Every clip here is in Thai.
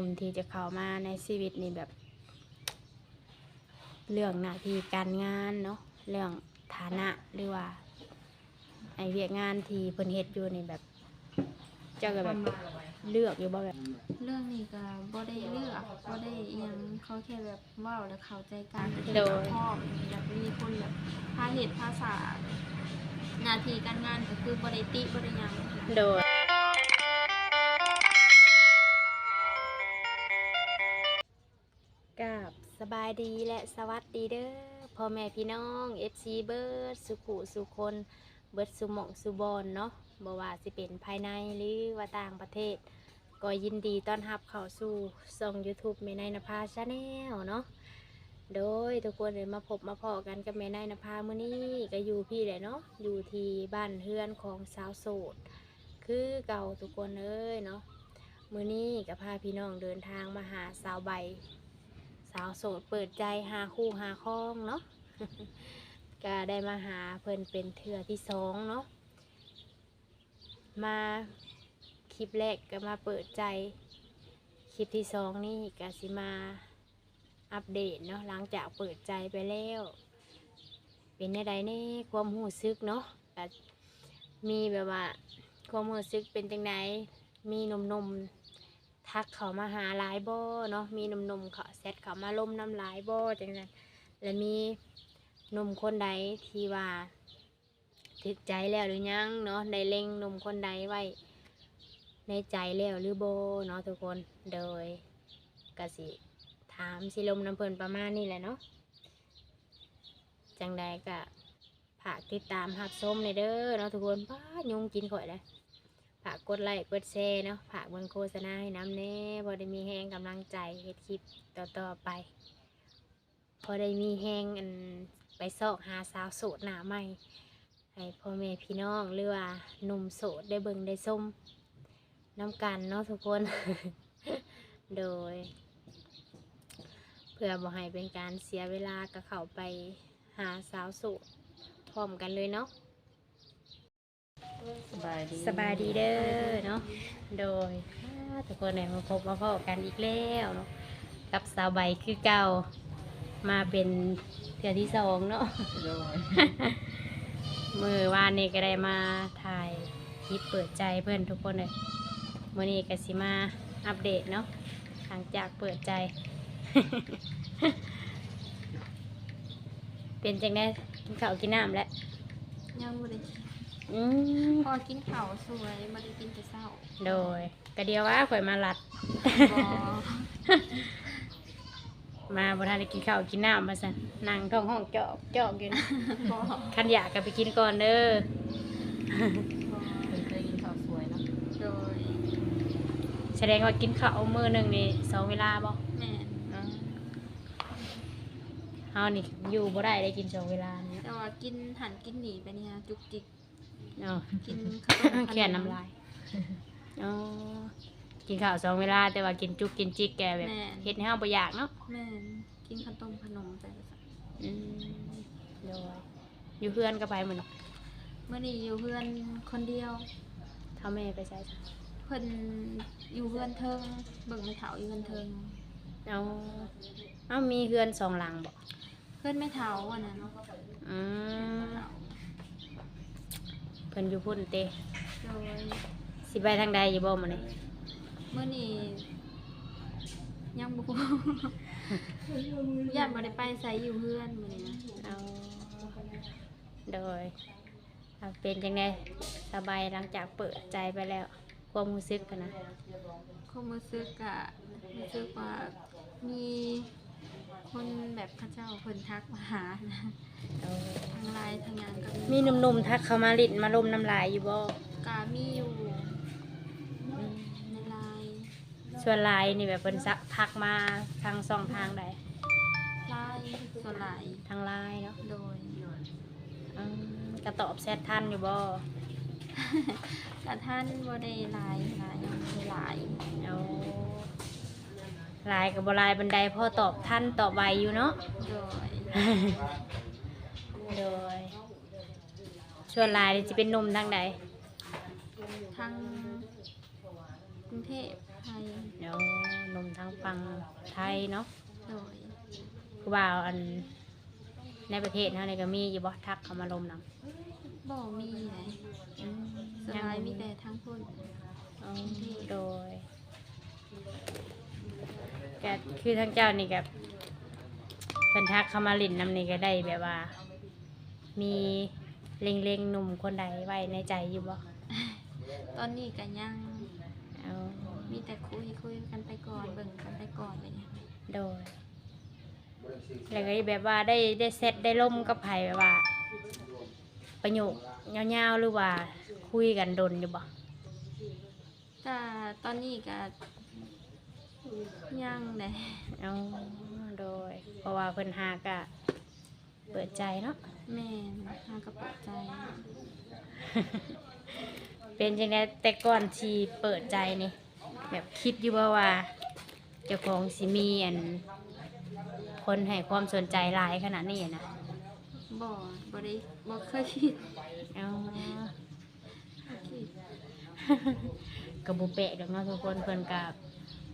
มที่จะเข้ามาในชีวิตนี่แบบ เรื่องหน้าที่การงานเนาะเรื่องฐานะหรือว่า ไอเวียกงานที่เพิ่นเฮ็ดอยู่นี่แบบ เจ้าก็แบบเลือกอยู่บ่แบบเรื่องนี้ก็บ่ได้เลือกบ่ได้อิหยังเขาแค่แบบเว้าแล้วเข้าใจกันโดยพ่อแบบมีคนแบบพาเหตุภาษาหน้าที่การงานก็คือบ่ได้ติบ่ได้หยัง โดย กับสบายดีและสวัสดีเด้อพ่อแม่พี่น้อง FC เบิร์ดสุขุสุคนเบิร์ดสุหมองสุบอนเนาะบ่ว่าสิเป็นภายในหรือว่าต่างประเทศ ก็ยินดีต้อนรับเข้าสู่ช่อง YouTube แม่นายนภาชาแนลเนาะโดยทุกคนเลยมาพบมาพอกันกับแม่นายนภามื้อนี้ก็อยู่พี่แหละเนาะอยู่ที่บ้านเฮือนของสาวโสด คือเก่าทุกคนเอ้ยเนาะมื้อนี้ก็พาพี่น้องเดินทางมาหาสาวใบ สาวโสดเปิดใจหาคู่หาครองเนาะก็ได้มาหาเพิ่นเป็นเทื่อที่สองเนาะมาคลิปแรกก็มาเปิดใจ คลิปที่สองนี่ก็สิมาอัปเดตเนาะหลังจากเปิดใจไปแล้ว เป็นยังไงนี่ความหูซึกเนาะมีแบบว่าความรู้สึกเป็นจังไดมีหนม ทักเขามาหาหลายบ่เนาะมีหนมๆเขาแซดเขามาล่มน้ำหลายบ่จังนั้นและมีหนมคนใดที่ว่าถึกใจแล้วหรือยังเนาะได้เล็งหนมคนใดไว้ ในใจแล้วหรือโบเนาะทุกคนโดยกสิถามสิลมน้ำเพลินประมาณนี้แหละเนาะจังใดก็ฝากติดตามหับส้มในเด้อเนาะทุกคนป้ายุงกินข่อยเลย ฝากกดไลค์กดแชร์เนาะฝากเบิ่งโฆษณาให้น้ำแน่พอได้มีแห้งกำลังใจเฮ็ดคลิปต่อๆไป พอได้มีแห้งอันไปซอกหาสาวโสดหน้าใหม่ให้พ่อแม่พี่น้องหรือว่าหนุ่มโสดได้เบิ่งได้ส้มน้ำกันเนาะทุกคน โดย เพื่อบ่ให้เป็นการเสียเวลาก็เข้าไปหาสาวโสดพร้อมกันเลยเนาะ สบายดีสบายดีเด้อเนาะ โดยอ่าทุกคนเนี่ยมาพบมาพบกันอีกแล้วเนาะ กับสาวใบคือเก่า มาเป็นเทือที่สองเนาะ โดยมือวานนี่ก็ได้มาถ่ายคลิปเปิดใจเพื่อนทุกคนเลยมื่อนี้ก็สิมาอัปเดตเนาะ หลังจากเปิดใจ เป็นจังได้กินข้าวกินน้ำแล้วยังบ่ได้ อืมพอกินข้าวสวยบ่ได้กินแต่เช้าโดยกระเดียวว่าข่อยมาลัด บ่มาบนทานได้กินข้าวกินน้ำมาสั่นนั่งท้องห้องจอกจอกอยู่นะบ่ขันอยากก็ไปกินก่อนเด้อบ่เคยเคยกินข้าวสวยเนาะโดยแสดงว่ากินข้าวมือหนึ่งนี่สองเวลาบ่แม่นเฮานี่อยู่บ่ได้ได้กินสองเวลาเนี่ยแต่ว่ากินหันกินหนีไปเนี่ยจุกจิก เนาะกินข้าวต้มแค่น้ำลายอ๋อกินข้าวสองเวลาแต่ว่ากินจุกกินจิกแกแบบเฮ็ดให้เฮาบ่อยากเนาะแม่นกินข้าวต้มขนมไปซะอืมโดยอยู่เพื่อนก็ไปหมดเนาะเมื่อนี้อยู่เพื่อนคนเดียวเท่าแม่ไปใช้จ้ะเพิ่นอยู่เพื่อนเทิงเบิ่งไม่เถาอยู่เพื่อนเทิงเอาเอามีเพื่อนสองหลังบ่เพื่อนไม่เถาอันนั้นอืมเพิ่นอยู่พุ่นเตโดยสิไปทางใดอยู่บ่มื้อนี้เมื่อนี้ยังบ่ฮู้ย่านบ่ได้ไปใส่อยู่เพื่อนมื้อนี้นะเอาโดยอะเป็นจังไดสบายหลังจากเปิดใจไปแล้ว ความรู้สึกกันนะความรู้สึกอะรู้สึกว่ามี คนแบบพระเจ้าเพิ่นทักมาหานะเอาทางไลน์ทางงานก็มีหนุ่มๆทักเข้ามาลิ้นมาลมน้ำลายอยู่บ่กามีอยู่ในไลน์ส่วนหลายนี่แบบเพิ่นซักทักมาทางช่องทางใดไลน์ส่วนหลายทางไลน์เนาะโดยอืมก็ตอบแชททันอยู่บ่กับท่านบ่ได้ไลน์หลายยังบ่ได้ไลน์เอา ไลน์กับบ่ไลน์บันไดพ่อตอบทันตอบไวอยู่เนาะ โดยโดยส่วนหลายนี่จะเป็นหนมทางใดทางกรุงเทพไทยเดี๋ยวหนุ่มทางฝั่งไทยเนาะโดยคือว่าอันในประเทศเฮานี่ก็มีอยู่บ่ทักเข้ามาลมนํบ่มีเลยสบายมีแต่ทั้งพุ่นอ๋อโดย ก็คือทางเจ้านี่ก็เพิ่นทักเข้ามาลินนำนี่ก็ได้แบบว่า มีเล็งๆหนุ่มคนใดไว้ในใจอยู่บ่ตอนนี้ก็ยังเอามีแต่คุยคุยกันไปก่อนเบิ่งกันไปก่อนเลยเนี่ยโดยแล้วก็แบบว่าได้ได้เซตได้ล่มกับไผแบบว่า ประโยคยาวๆหรือว่าคุยกันดนอยู่บ่ก็ตอนนี้ก็ ยังเลยเอาโดย เพราะว่าเพิ่นหากะ เปิดใจเนาะ แม่นทางกระเปิดใจ เป็นจังไดแต่ก่อนที่เปิดใจนี่ แบบคิดอยู่บ่ว่าเจ้าของสิมีอัน คนให้ความสนใจหลายขนาดนี้นะบ่บ่ได้บ่เคยคิดเอาบ่คิด กระบุเปะดอกเนาะทุกคนเพิ่นกับ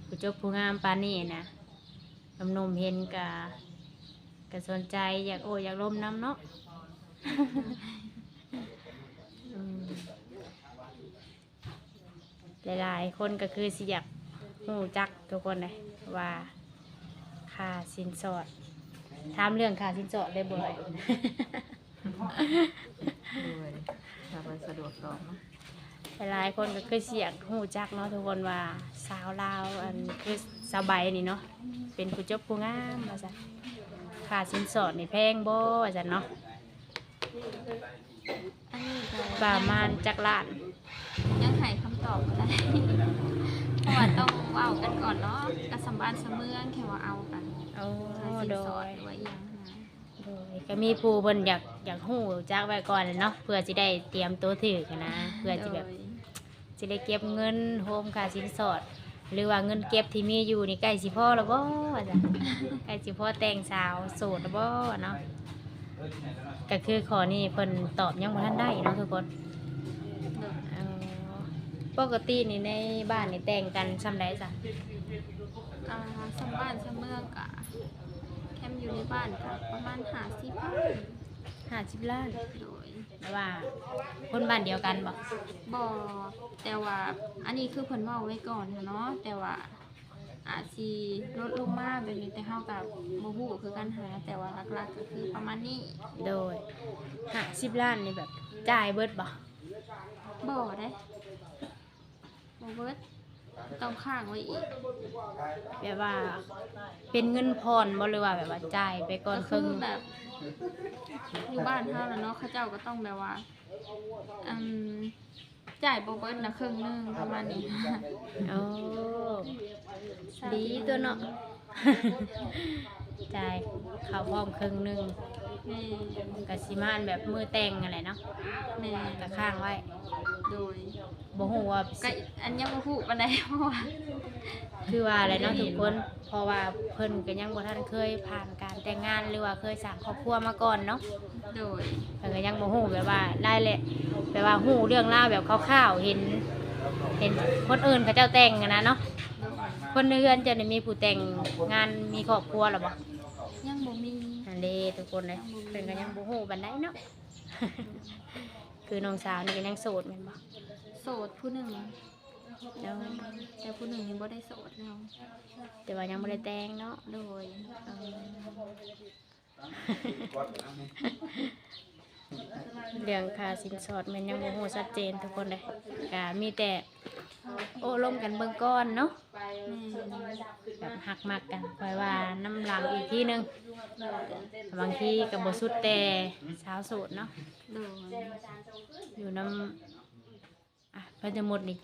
ผู้จบผู้งามปานนี้นะนมนมเห็นกะกะสนใจอยากโอ้อยากล้มน้ำเนาะ อืมหลายๆคนก็คือสิอยากหูจักทุกคนเลยว่าค่าสินสอดถามเรื่องค่าสินสอดได้บ่อย ด้วยถ้าไปสะดวกต่อบเนา หลายๆคนก็คือเสียกหูจักเนาะทุกคนว่าสาวลาวอันคือสาวใบนี่เนาะเป็นผู้จบผู้งามว่าจ้ะค่าสินสอดนี่แพงบ่ว่าจ้ะเนาะอันนี้ก็ประมาณจักล้าน ยังให้คำตอบบ่ได้เพราะว่าต้องเว้ากันก่อนเนาะกับสัมบ้านสะเมืองแค่ว่าเอากันโอ้ค่าสินโดสอดย หรือว่าอิหยังนะโดยก็มีผู้เพิ่นอยากอยากหูจักไว้ก่อนเนาะเพื่อสิได้เตรียมตัวถือกันนะ เพื่อสิแบบโดย สิได้เก็บเงินโฮมค่าสินสอด หรือว่าเงินเก็บที่มีอยู่นี่ใกล้สิพอแล้วบ่ว่าจ้ะใกล้สิพอแต่งสาวโสดแล้วบ่เนาะก็คือขอนี่เพิ่นตอบยังบ่ทันได้เนาะทุกคนโดยเอาปกตินี่ในบ้านนี่แต่งกันซำใดจ้ะอ่าสัมบ้านสะเมืองกะแคมป์อยู่ในบ้านกะประมาณ50 50ล้านโดย แต่ว่าคนบ้านเดียวกันบ่บ่แต่ว่าอันนี้คือเพิ่นเว้าไว้ก่อนหั้นเนาะแต่ว่าอาจสิลดลงมาแบบนี้แต่เฮากับบ่ฮู้คือกันหา แต่ว่าหลักๆก็คือประมาณนี้โดย50ล้านนี่แบบจ่ายเบิดบ่บ่ได้บ่เบิด ต้องค้างไว้อีก แบบว่า เป็นเงินพรบ่หรือว่าแบบว่าจ่ายไปก่อนก็คคืรึ่งอแบบ อยู่บ้านเฮาแล้วเนาะเขาเจ้าก็ต้องแบบว่าอืมจ่ายบ่เบิดนะครึ่งหนึงประมาณนี้ โอ้ดีตัวเนาะ จ่ายเขาพร้อมครึ่งหนึงแม่ก็สิมาอันแบบมือแต่งอะไรเนาะแม่ก็ค้างไว้ โดย บ่ฮู้ว่าก็อันยังบ่ฮู้ปานใดเพราะว่าคือว่าอะไรเนาะทุกคนเพราะว่าเพิ่นก็ยังบ่ทันเคยผ่านการแต่งงานหรือว่าเคยสร้างครอบครัวมาก่อนเนาะโดยเพิ่นก็ยังบ่ฮู้แบบว่าได้แหละแบบว่าฮู้เรื่องราวแบบคร่าวๆเห็น เห็นคนอื่นเขาเจ้าแต่งกันนะเนาะคนในเรือนเจะมีผู้แต่งงานมีครอบครัวหรอบ่ยังบ่มีอันเด้ทุกคนเลยเพิ่นก็ยังบ่ฮู้บันไดเนาะคือน้องสาวนี่ก็ยังโสดแม่นบ่ โสดผู้หนึ่งเนาะแต่ผู้หนึ่งยังบ่ได้โสดแล้วแต่ว่ายังบ่ได้แต่งเนาะโดยเออเรื่องค่าสินสอดมันยังบ่ฮู้ชัดเจนทุกคนเลยก็มีแต่โอ้ลมกันเบิ่งก่อนเนาะแม่แบบหักมักกันคอยว่าน้ำหลังอีกทีหนึงบางทีก็บ่สุดแต่สาวโสดเนาะโดยอยู่น้ำอะ เพิ่นจะหมดนี่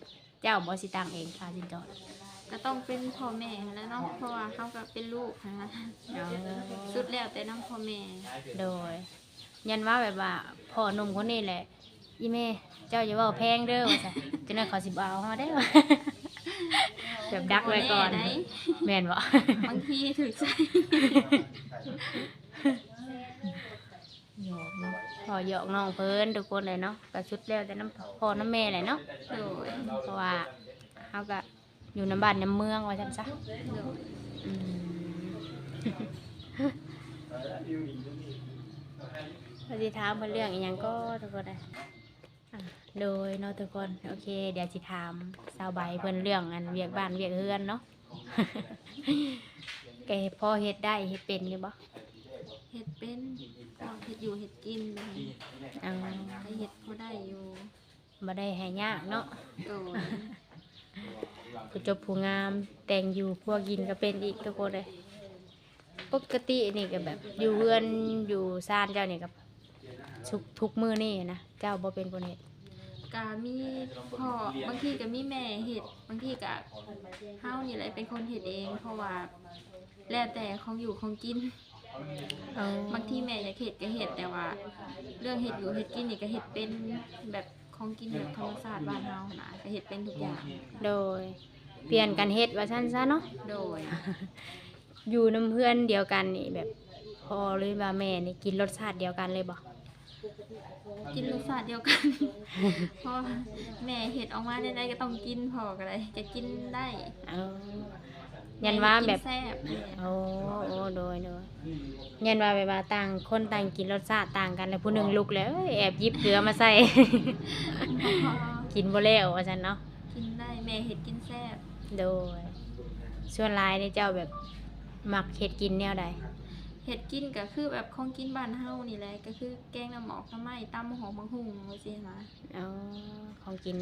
เจ้าบ่สิตังเองค่าสินสอดก็ต้องเป็นพ่อแม่แล้วเนาะเพราะว่าเขาก็เป็นลูกนะเอาสุดแล้วแต่น้องพ่อแม่โดย ยันว่าแบบว่าพ่อหนุ่มคนนี้แหละอีแม่เจ้าอย่าเว้าแพงเด้อว่าซั่นจังได๋เขาสิบ่เอาเฮาได้อว่าแบบดักไว้ก่อนบ่แได้แม่นบ่ บางทีถึกใจ หยอกเนาะ พอหยอกน้องเพิ่นทุกคนเลยเนาะก็ชุดแล้วแต่น้ำพ่อน้ำแม่เลยเนาะโดยเพราะว่าเฮาก็อยู่น้ำบ้านน้ำเมืองว่าซั่นซะโดยอืมพอดีถามเพิ่นเรื่องอีหยังก็ทุกคนเลยอะโดยเนาะทุกคนโอเค เดี๋ยวสิถามสาวใบเพิ่นเรื่องอันเวียกบ้านเวียกเฮือนเนาะ แกพอเฮ็ดได้เฮ็ดเป็นอยู่บ่เฮ็ดเป็น อยู่เฮ็ดกินแบบนี้เอาก็เฮ็ดบ่ได้อยู่บ่ได้ให้ยากเนาะโดยผู้จบผู้งามแต่งอยู่พวกกินก็เป็นอีกทุกคนเลยปกตินี่ก็แบบ อยู่เฮือนอยู่ซ่านเจ้านี่ก็ทุกทุกมื้อนี่นะเจ้าบ่เป็นคนเฮ็ดก็มีพ่อบางทีก็มีแม่เฮ็ดบางทีก็เฮานี่แหละเป็นคนเฮ็ดเอง เพราะว่าแล้วแต่ของอยู่ของกิน เอาบางทีแม่อยากเฮ็ดก็เฮ็ดแต่ว่า เรื่องเฮ็ดอยู่เฮ็ดกินนี่ก็เฮ็ดเป็นแบบของกินแบบธรรมชาติบ้านเฮานะก็เฮ็ดเป็นทุกอย่างโดย เปลี่ยนกันเฮ็ดว่าซั่นซะเนาะ โดย อยู่น้ำเพื่อนเดียวกันนี่แบบพอหรือว่าแม่นี่กินรสชาติเดียวกันเลยบ่กินรสชาติเดียวกันเพราะว่าแม่เฮ็ดออกมาได้ๆก็ต้องกินพอก็ได้จะกินได้ เอา ยันว่าแบบม่ให้กินแซ่บแม่โอ้โอ้โดยโดยยันว่าแบบว่าต่างคนต่างกินรสชาติต่างกันแล้วผู้หนึงลุกแล้วเอ้ยแอบหยิบเกลือมาใส่ กินบ่แล้วว่าซั่นเนาะ กินได้แม่เฮ็ดกินแซ่บโดย ส่วนหลายนี่เจ้าแบบมักเฮ็ดกินแนวใดเห็ดกินก็คือแบบของกินบ้านเฮานี่แหละก็คือแกงน้ำหมอกน้ำไม้ตำหอมบางหุ่งว่าซี่นะเอาของกิน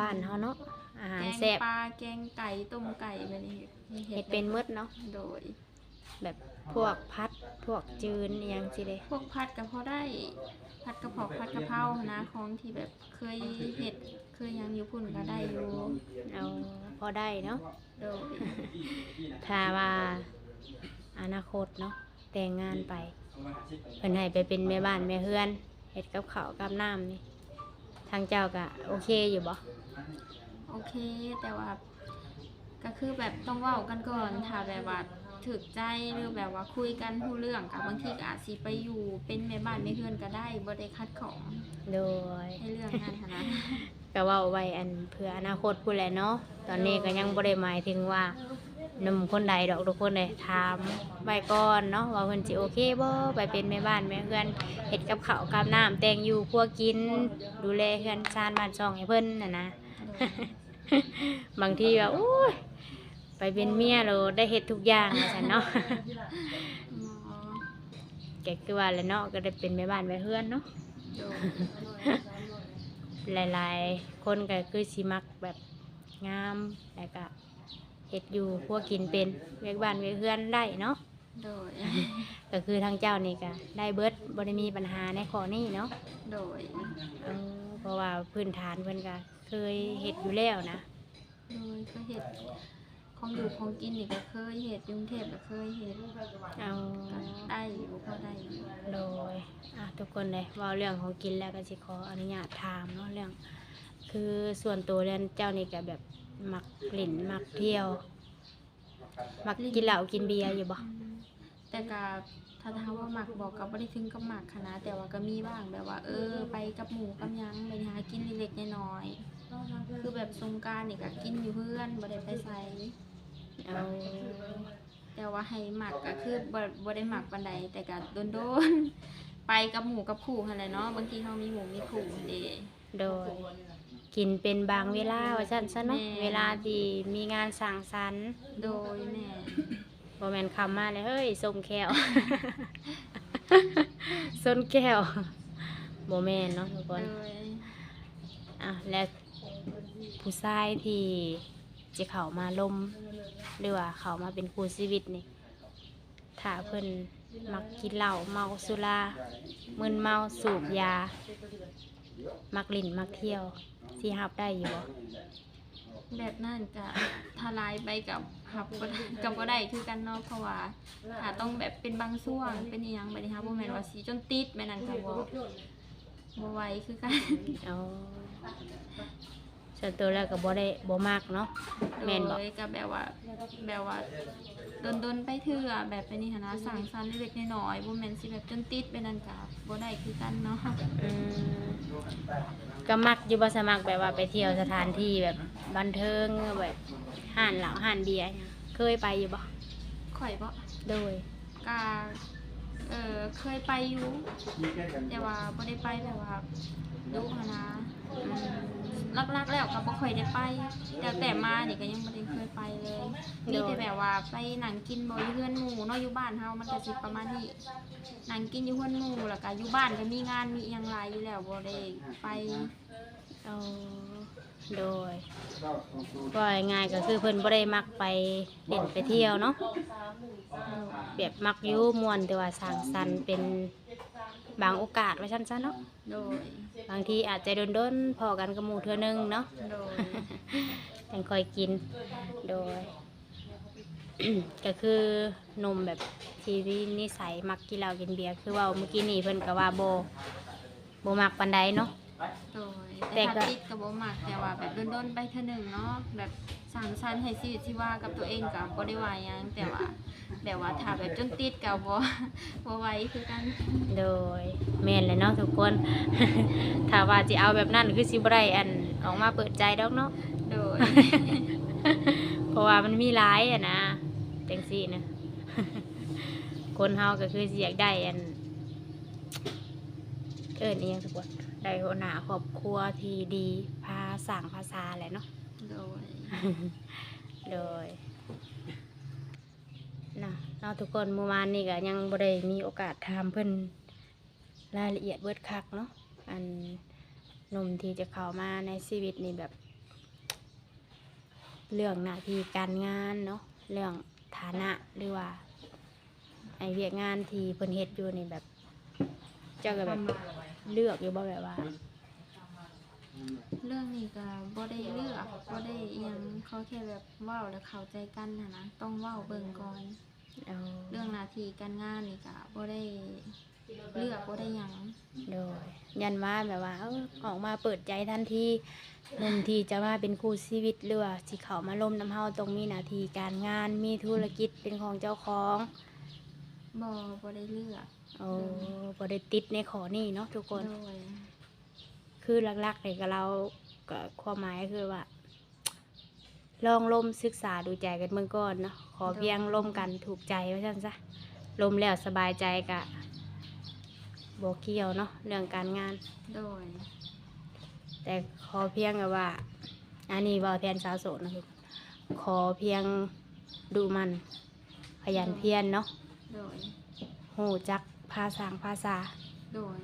บ้านเฮาเนาะอาหารแกงแซ่บปลาแกงไก่ต้มไก่แบบนี้เฮ็ดเป็นหมดเนาะโดย แบบพวกพัดพวกจืนอหยังสิเด้พวกผัดก็พอได้ผัดกระเพาะผัดกะเพรานะของที่แบบเคยเห็ดเคยหยังอยู่พุ่นก็ได้อยู่เอาพอได้เนาะโดยถ้าว่าอนาคตเนาะแต่งงานไปเพิ่นให้ไปเป็นแม่บ้านแม่เฮือนเฮ็ดกับข้าวกับน้ำนี่ ทางเจ้าก็โอเคอยู่บ่โอเค แต่ว่า ก็คือแบบต้องเว้ากันก่อนถ้าแบบว่าถึกใจหรือแบบว่าคุยกันรู้เรื่องกับบางทีก็อาจสิไปอยู่ เป็นแม่บ้านแม่เฮือนก็ได้บ่ได้คัดของโดยให้เรื่องงานหั้นนะ ก็เว้าไว้อันเพื่ออนาคตพู้นแหละเนาะตอนนี้ก็ยังบ่ได้หมายถึงว่า หนุ่มคนใดดอกทุกคนเลยถามไว้ก่อนเนาะว่าเพิ่นสิโอเคบ่ไปเป็นแม่บ้านแม่เฮือนเฮ็ดกับข้าวกับน้ำแต่งอยู่ครัวกิน ดูแลเฮือนชานบ้านช่องให้เพิ่นน่ะนะ บางทีว่าโอ้ยไปเป็นเมียเราได้เฮ็ดทุกอย่างว่าซั่นเนาะแกคือว่าแล้วเนาะก็ได้เป็นแม่บ้านแม่เฮือนเนาะหลายๆ คนก็คือสิมักแบบงามแล้วก็ เฮ็ดอยู่พวกกินเป็นเวียกบ้านเวียกเฮือนได้เนาะ โดย ก็คือทางเจ้านี่ก็ได้เบิดบ่ได้มีปัญหาในข้อนี้เนาะโดย เออเพราะว่าพื้นฐานเพิ่นก็เคยเฮ็ดอยู่แล้วนะ โดยก็เห็ดของอยู่ของกินนี่ก็เคยเห็ดอยกรุงเทพก็เคยเห็ดเอาก็ได้อยู่พอได้อยู่โดยอะทุกคนเลยเว่าเรื่องของกินแล้วก็สิขออนุญาตถามเนาะเรื่อง คือส่วนตัวเรื่องเจ้านี่ก็แบบ มักกลิ่นมักเที่ยว มักกินเหล้ากินเบียร์อยู่บ่อืมแต่ก็ถ้าถามว่าหมักบอกกับบ่ได้ถึงกับหมักขนาดแต่ว่าก็มีบ้างแบบว่า เออ ไปกับหมู่กับหยังไปหากินเล็กๆน้อยๆคือแบบสงกรารนี่ก็กินอยู่เพื่อนบ่ได้ไปไสเอาแต่ว่าให้หมักก็คือบ่บ่ได้หมักปานใดแต่ก็โดนๆ ไปกับหมู่กับคู่หั่นแหละเนาะบางทีเฮามีหมู่มีคู่หั่นเด้โดย กินเป็นบางเวลาว่าซั่นซะเนาะแม่ เวลาที่มีงานสังสรรค์โดยแม่บ่แม่นคำมาเลยเฮ้ยส้มแก้ว ส้นแก้วบ่แม่นเนาะทุกคน โดยอะและผู้ชายที่จะเข้ามาลมหรือว่าเข้ามาเป็นคู่ชีวิตนี่ถ้าเพิ่นมักกินเหล้าเมาสุรามึนเมาสูบยา มักลิ่นมักเที่ยว ที่รับได้อยู่บ่แบบนั้นก็ทลายไปกับหับบ่ได้กับบ่ได้คือกันเนาะเพราะว่าถ้าต้องแบบเป็นบางช่วงเป็นอีหยังบัดนี้ฮะบ่แม่นว่าสิจนติดแม่นนั่นก็บ่บ่ไหวคือกันเอาส่วนตัวแล้วก็บ่ได้บ่มักเนาะแม่นบ่โดยก็แบบว่าแบบว่าดนๆไปเถื่อแบบเป็นนี่หั้นนะสั่งสรรค์เล็กๆน้อยๆบ่แม่นสิแบบจนติดไปนั่นก็บ่ได้คือกันเนาะอืม ก็มักอยู่บ่สมัครแบบว่าไปเที่ยวสถานที่แบบบันเทิงแบบห้านเหล้าห้านเบียร์เนี่ยเคยไปอยู่บ่ข่อยบ่โดย กาเออเคยไปอยู่แต่ว่าบ่ได้ไปแบบว่าดูหั้นนะอืม ลักๆแล้วก็บ่ค่อยได้ไปแต่แต่มานี่ก็ยังบ่ได้เคยไปเลยมีแต่แบบว่าไปหนังกินบ่อยู่เฮือนหมู่เนาะอยู่บ้านเฮามันก็สิประมาณนี้หนังกินอยู่เฮือนหมู่แล้วก็อยู่บ้านก็มีงานมีอิหยังหลายอยู่แล้วบ่ได้ไปเอาโดยว่าง่ายๆก็คือเพิ่นบ่ได้มักไปเล่นไปเที่ยวเนาะแบบมักอยู่ม่วนแต่ว่าสร้างสรรค์เป็น บางโอกาสว่าซั่นซะเนาะโดยบางทีอาจจะโดนๆพอกันกับหมู่เทื่อนึงเนาะโดยยังคอยกินโดย ก็คือหนมแบบทีวีนิสัยมักกินเหล้ากินเบียร์คือเว่าเมื่อกี้นี่เพิ่นก็ว่าโบโบมักปันใดเนาะโดยแต่แต่ก็ถ้าติดก็บ่มักแต่ว่าแบบโดนๆไปเทื่อหนึงเนาะแบบ สร้างสรรค์ให้ชีวิตชีวากับตัวเองก็บ่ได้ว่าหยังแต่ว่าแบบว่าถ้าแบบจนติดก็บ่บ่ไหวคือกันโดยแม่นเลยเนาะทุกคน ถ้าว่าจะเอาแบบนั้นคือสิบ่ได้อันออกมาเปิดใจดอกเนาะ โดย เพราะว่ามันมีหลายอะนะจังซี่นะ คนเฮาก็คือสิอยากได้อัน เอิ้นอีหยังทุกคนได้หัวหน้าครอบครัวที่ดี พาสร้างภาษาแหละเนาะ โดย โดยนะเราะทุกคนเมื่อวานนี่ก็ยังบ่ได้มีโอกาสถามเพิ่นรายละเอียดเบิดคักเนาะอันหนุ่มที่จะเข้ามาในชีวิตนี่แบบ เรื่องหน้าที่การงานเนาะเรื่องฐานะหรือว่า ไอเวียกงานที่เพิ่นเฮ็ดอยู่นี่แบบ เจ้าก็แบบเลือกอยู่บ่แบบว่า เรื่องนี้ก็บ่ได้เลือกบ่ได้อิหยังเขาแค่แบบเว้าแล้วเข้าใจกันน่ะนะต้องเว้าเบิ่งก่อน เอาเรื่องหน้าที่การงานนี่ก็บ่ได้เลือกบ่ได้หยังโดย ยันว่าแบบว่าเออออกมาเปิดใจทันทีหนุ่มที่จะมาเป็นคู่ชีวิตหรือว่าสิเขามาล่มน้ำเฮาตรงมีหน้าที่การงานมีธุรกิจเป็นของเจ้าของบ่บ่ได้เลือกโอ้บ่ได้ติดในขอนี่เนาะทุกคน โดย คือหลักๆเนี่ยก็เราก็ความหมายคือว่า ลองล่มศึกษาดูใจกันเมื่อก่อนเนาะขอเพียงล่มกันถูกใจว่าซั่นซะล่มแล้วสบายใจกะบเกี่ยวเนาะเรื่องการงาน โดย แต่ขอเพียงแบบว่า อันนี้เว่าแทนสาวโสดนะทุกคนขอเพียงดูมันขยันเพียรเนาะโดย หูจักภาษาภาษา โดย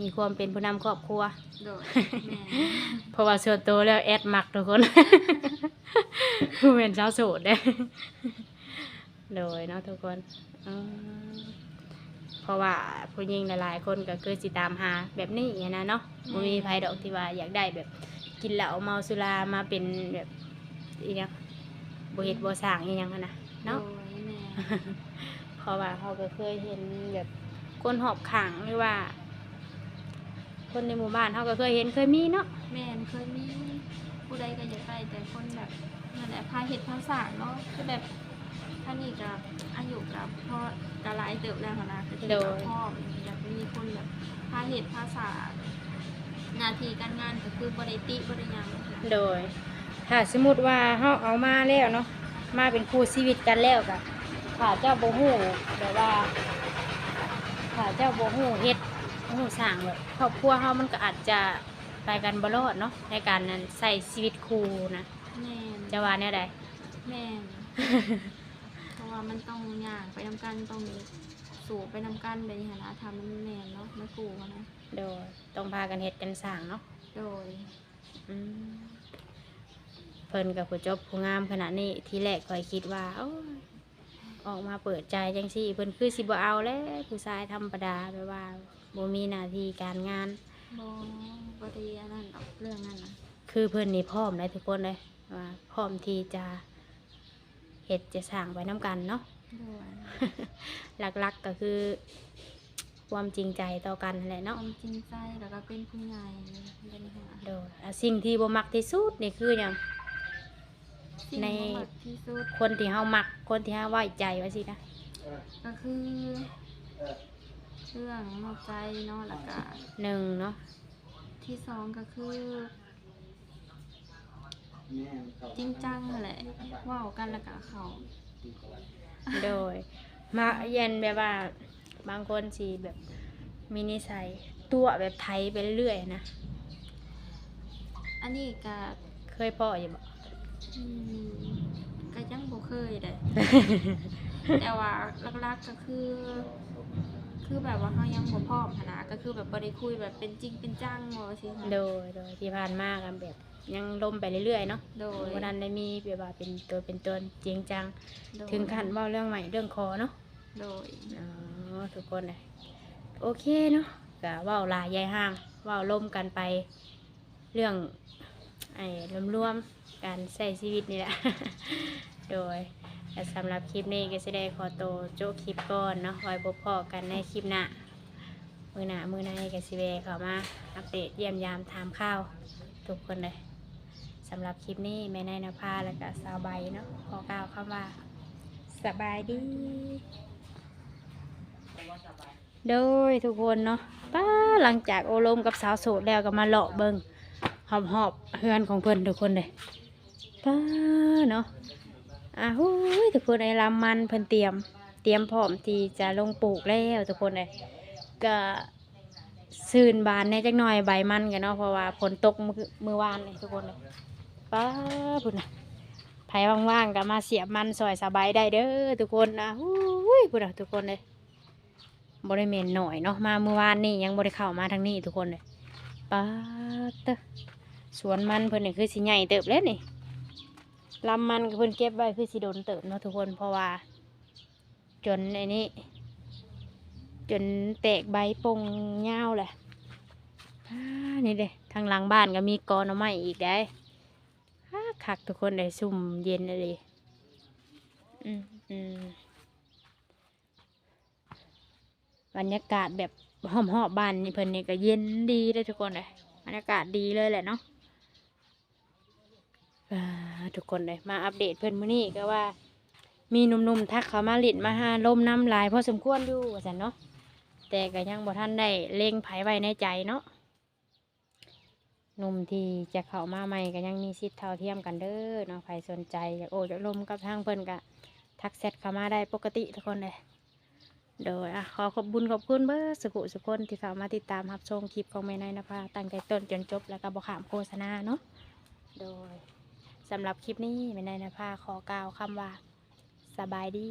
มีความเป็นผู้นำครอบครัว โดยแม่เพราะว่าส่วนตัวแล้วแอดมักทุกคน ผู้เป็นสาวโสดเด้โดยเนาะทุกคนอืมเพราะว่าผู้หญิงหลายๆคนก็คือสิตามหาแบบนี้อย่างนะเนาะบ่มีภัยดอกที่ว่าอยากได้แบบ กินเหล้าเมาสุรามาเป็นแบบอีเนี้ยบ่เฮ็ดบ่สร้างอีหยังหั้นนะเนาะ โดยแม่เพราะว่าเขาก็เคยเห็นแบบคนหอบขังหรือว่า คนในหมู่บ้านเขาก็เคยเห็นเคยมีเนาะแม่นเคยมีผู้ใดก็อยากได้แต่คนแบบนั่นแหละพาเห็ดพาสร้างเนาะคือแบบท่านนี่กับอายุกับพ่อกะหลายเติบแล้วหั้นนะก็คือกับพ่ออยากมีคนแบบพาเห็ดพาสร้างหน้าที่การงานก็คือบริติบริยังโดย ถ้าสมมติว่าเขาเอามาแล้วเนาะมาเป็นคู่ชีวิตกันแล้วก็ถ้าเจ้าโบหูแบบว่าถ้าเจ้าโบหูเฮ็ด บ่หูสร้างแบบครอบครัวเขามันก็อาจจะไปกันบ่รอดเนาะในการนั้นใส่ชีวิตคู่นะแม่นจะว่าแนวใด แม่น เพราะว่ามันต้องย่างไปนำกันต้องสู่ไปนำกันเลยหั้นนะทำมันแม่นเนาะไม่กูหั้นนะโดยต้องพากันเฮ็ดกันสร้างเนาะโดยอืมเพิ่นกับผู้จบผู้งามขนาดนี้ทีแรกคอยคิดว่าโอ้ยออกมาเปิดใจจังซี่เพิ่นคือสิบ่เอาแล้วผู้ชายธรรมดาแบบว่า บ่มีหน้าที่การงานบอบดีอันนั้นดอกเรื่องนั้นนะคือเพิ่นนี่พร้อมเลยทุกคนเลยว่าพร้อมที่จะเฮ็ดจะสร้างไว้น้กันเนาะโดยหลักๆก็คือ ความจริงใจต่อกันนั่นแหละคเนาะวามจริงใจแล้วก็เป็นผู้ใหญ่เป็นหัวโดยอะสิ่งที่บ่มักที่สุดนี่คือหยัง สิ่งใน ที่บ่มักที่สุดคนที่เฮามัก คนที่เฮาไว้ใจว่าสินะก็คือ เรื่องนอกใจเนาะแล้วก็หนึ่งเนาะทที่สองก็คือ จริงจังนั่นแหละเว่ากันแล้วก็เขาโดย มาเย็นแบบว่า บางคนสีแบบมีนิสัยตัวแบบไทยไปเรื่อยๆนะ อันนี้ก็เคยพ่ออยู่บ่อืมก็ยังบ่เคยเลยแต่ว่าหลักๆก็คือ คือแบบว่าเขายังบ่พร้อมหั้นนะก็คือแบบบ่ได้คุยแบบเป็นจริงเป็นจังว่าสิค่ะโดยโดยที่ผ่านมากันแบบยังล่มไปเรื่อยๆเนาะโดยวันนั้นได้มีแบบว่าเป็นตัวเป็นตนจริงจัง โดยถึงขั้นเว่าเรื่องใหม่เรื่องคอเนาะโดยอ๋อทุกคนเลยโอเคเนาะก็เว่าหลายยายห้างเว่าล่มกันไป เรื่องไอ้รวมๆการใช้ชีวิตนี่แหละ โดย และสำหรับคลิปนี้ก็จะได้ขอตัวโจ้คลิปก่อนเนาะไว้พบพอกันในคลิปหน้ามือหน้ามือในก็สิเวเข้ามาอัปเดตเยี่ยมยามถามข้าว ทุกคนเลยสำหรับคลิปนี้แม่นายนภาแล้วก็สาวใบเนาะขอกล่าวคำว่าสบายดี โดยทุกคนเนาะป้าหลังจากโอลมกับสาวโสดแล้วก็มาเลาะเบิงหอบหอบเฮือนของเพิ่อนทุกคนเลยป้าเนาะ อะฮู้ยทุกคนไอ้ลำมันเพิ่นเตรียม เตรียมพร้อมที่จะลงปลูกแล้วทุกคนเลยก็ซื่นบานในจักหน่อยใบมันกันเนาะเพราะว่าฝนตกมือมือวานเลยทุกคนเลยป้าพุ่นนะไผว่างๆก็มาเสียบมันซอยสบายได้เด้อทุกคนนะฮู้ยพุ่นนะทุกคนเลยบริเมนหน่อยเนาะมาเมื่อวานนี่ยังบริเข้ามาทางนี้ทุกคนเลยป้าเตสวนมันเพิ่นนี่คือสิใหญ่เติบเลยนี่ ลำมันเพิ่นเก็บไว้คือสิโดนเติบเนาะทุกคนเพราะว่า จนไอ้นี่จนแตกใบปงเงาแหละนี่เด้ทางหลังบ้านก็มีกอหน่อไม้อีกได้คักทุกคนเลยซุ่มเย็นเลยอืมอืมบรรยากาศแบบหอมหอบบ้านนี่เพิ่นนี่ก็เย็นดีเลยทุกคนเลยบรรยากาศดีเลยแหละเนาะ ทุกคนเลยมาอัปเดตเพิ่อนมื้อนี้ก็ว่า มีหนุ่มๆทักเขามาลิดมาหาลมน้ำลายพอสมควรอยู่ว่าซั่นเนาะแต่ก็ยังบ่ทันได้เล็งไผไว้ในใจเนาะหนุ่มที่จะเข้ามาใหม่ก็ยังมีสิทธิ์เท่าเทียมกันเด้อเนาะใครสนใจอยากโอ้อยากลมกับทางเพิ่นก็ทักแชทเข้ามาได้ปกติทุกคนเลยโดยอขอขอบบุญขอบคุณเบอร์สุขุสุคนที่เข้ามาติดตามรับชมคลิปของแม่นายนภาตั้งแต่ต้นจนจบแล้วก็บอกขามโฆษณาเนาะโดย สำหรับคลิปนี้ไม่นายนภาขอกล่าวคำว่า สบายดี